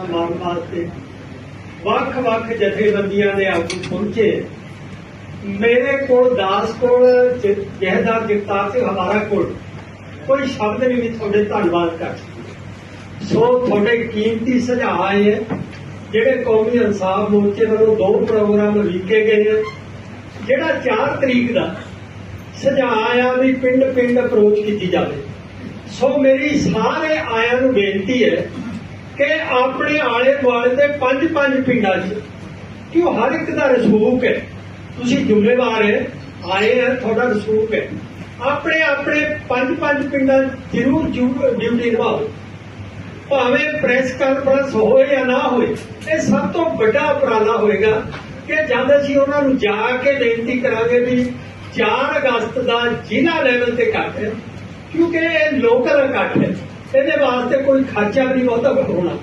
ਮਾਨ ਵਾਸਤੇ ਵੱਖ-ਵੱਖ ਜਥੇਬੰਦੀਆਂ ਦੇ ਆਗੂ ਪਹੁੰਚੇ। ਮੇਰੇ ਕੋਲ ਦਾਸ ਕੋਲ ਜ- ਜਗਤਾਰ ਸਿੰਘ ਹਮਾਰਾ ਕੋਲ ਕੋਈ ਸ਼ਬਦ ਨਹੀਂ ਵੀ ਤੁਹਾਡੇ ਧੰਨਵਾਦ ਕਰ ਸੋ ਤੁਹਾਡੇ ਕੀਮਤੀ ਸੁਝਾਅ ਹੈ। ਜਿਹੜੇ ਕੌਮੀ ਇਨਸਾਫ ਮੋਰਚੇ ਵੱਲੋਂ ਦੋ ਪ੍ਰੋਗਰਾਮ ਲਿਖੇ ਗਏ ਆ ਜਿਹੜਾ 4 ਤਰੀਕ ਦਾ ਸੁਝਾਅ ਆਇਆ ਵੀ ਪਿੰਡ ਪਿੰਡ ਅਪਰੋਚ ਕੀਤੀ ਜਾਵੇ। ਸੋ ਮੇਰੀ ਸਾਰੇ ਆਇਆਂ ਨੂੰ ਬੇਨਤੀ ਹੈ ਕਿ ਆਪਣੇ ਆਲੇ ਦੁਆਲੇ ਦੇ ਪੰਜ ਪੰਜ ਪਿੰਡਾਂ 'ਚ ਕਿ ਉਹ ਹਰ ਇੱਕ ਦਾ ਰਸੂਖ ਹੈ। ਤੁਸੀਂ ਜ਼ਿੰਮੇਵਾਰ ਹੈ, ਆਏ ਹੈ ਤੁਹਾਡਾ ਰਸੂਖ ਹੈ। ਆਪਣੇ ਆਪਣੇ ਪੰਜ ਪੰਜ ਪਿੰਡਾਂ 'ਚ ਜ਼ਰੂਰ ਡਿਊਟੀ ਨਿਭਾਓ। ਭਾਵੇਂ ਪ੍ਰੈਸ ਕਾਨਫਰੰਸ ਹੋਏ ਜਾਂ ਨਾ ਹੋਏ ਇਹ ਸਭ ਤੋਂ ਵੱਡਾ ਉਪਰਾਲਾ ਹੋਏਗਾ ਕਿ ਜਦ ਅਸੀਂ ਉਹਨਾਂ ਨੂੰ ਜਾ ਕੇ ਬੇਨਤੀ ਕਰਾਂਗੇ ਵੀ 4 ਅਗਸਤ ਦਾ ਜ਼ਿਲ੍ਹਾ ਲੈਵਲ ਤੇ ਇਕੱਠ ਹੈ, ਕਿਉਂਕਿ ਇਹ ਲੋਕਲ ਇਕੱਠ ਹੈ। ਇਹਦੇ ਵਾਸਤੇ ਕੋਈ ਖਰਚਾ ਵੀ ਨਹੀਂ ਬਹੁਤਾ ਹੋਣਾ।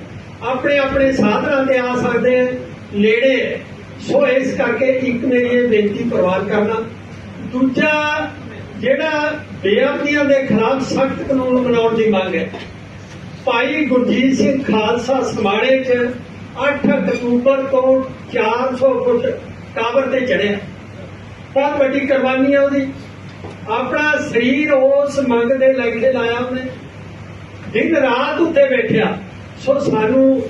ਆਪਣੇ ਆਪਣੇ ਸਾਧਨਾਂ ਤੇ ਆ ਸਕਦੇ ਆ, ਨੇੜੇ ਸੋ ਇਸ ਕਰਕੇ ਇੱਕ ਮੇਰੀ ਇਹ ਬੇਨਤੀ ਪ੍ਰਵਾਨ ਕਰਨਾ। ਦੂਜਾ, ਜਿਹੜਾ ਬੇਅਦਬੀਆਂ ਦੇ ਖਿਲਾਫ ਸਖਤ ਕਾਨੂੰਨ ਬਣਾਉਣ ਦੀ ਮੰਗ ਹੈ। ਭਾਈ ਗੁਰਜੀਤ ਸਿੰਘ ਖਾਲਸਾ ਸਮਾਣੇ 'ਚ 8 ਅਕਤੂਬਰ ਤੋਂ 400 ਫੁੱਟ ਟਾਵਰ ਤੇ ਚੜਿਆ ਬਹੁਤ ਵੱਡੀ ਕੁਰਬਾਨੀ ਹੈ ਉਹਦੀ। ਆਪਣਾ ਸਰੀਰ ਉਸ ਮੰਗ ਦੇ ਲੈ ਕੇ ਲਾਇਆ ਉਹਨੇ। ਦਿਨ ਰਾਤ ਉੱਤੇ ਬੈਠਿਆ ਸੋ ਸਾਨੂੰ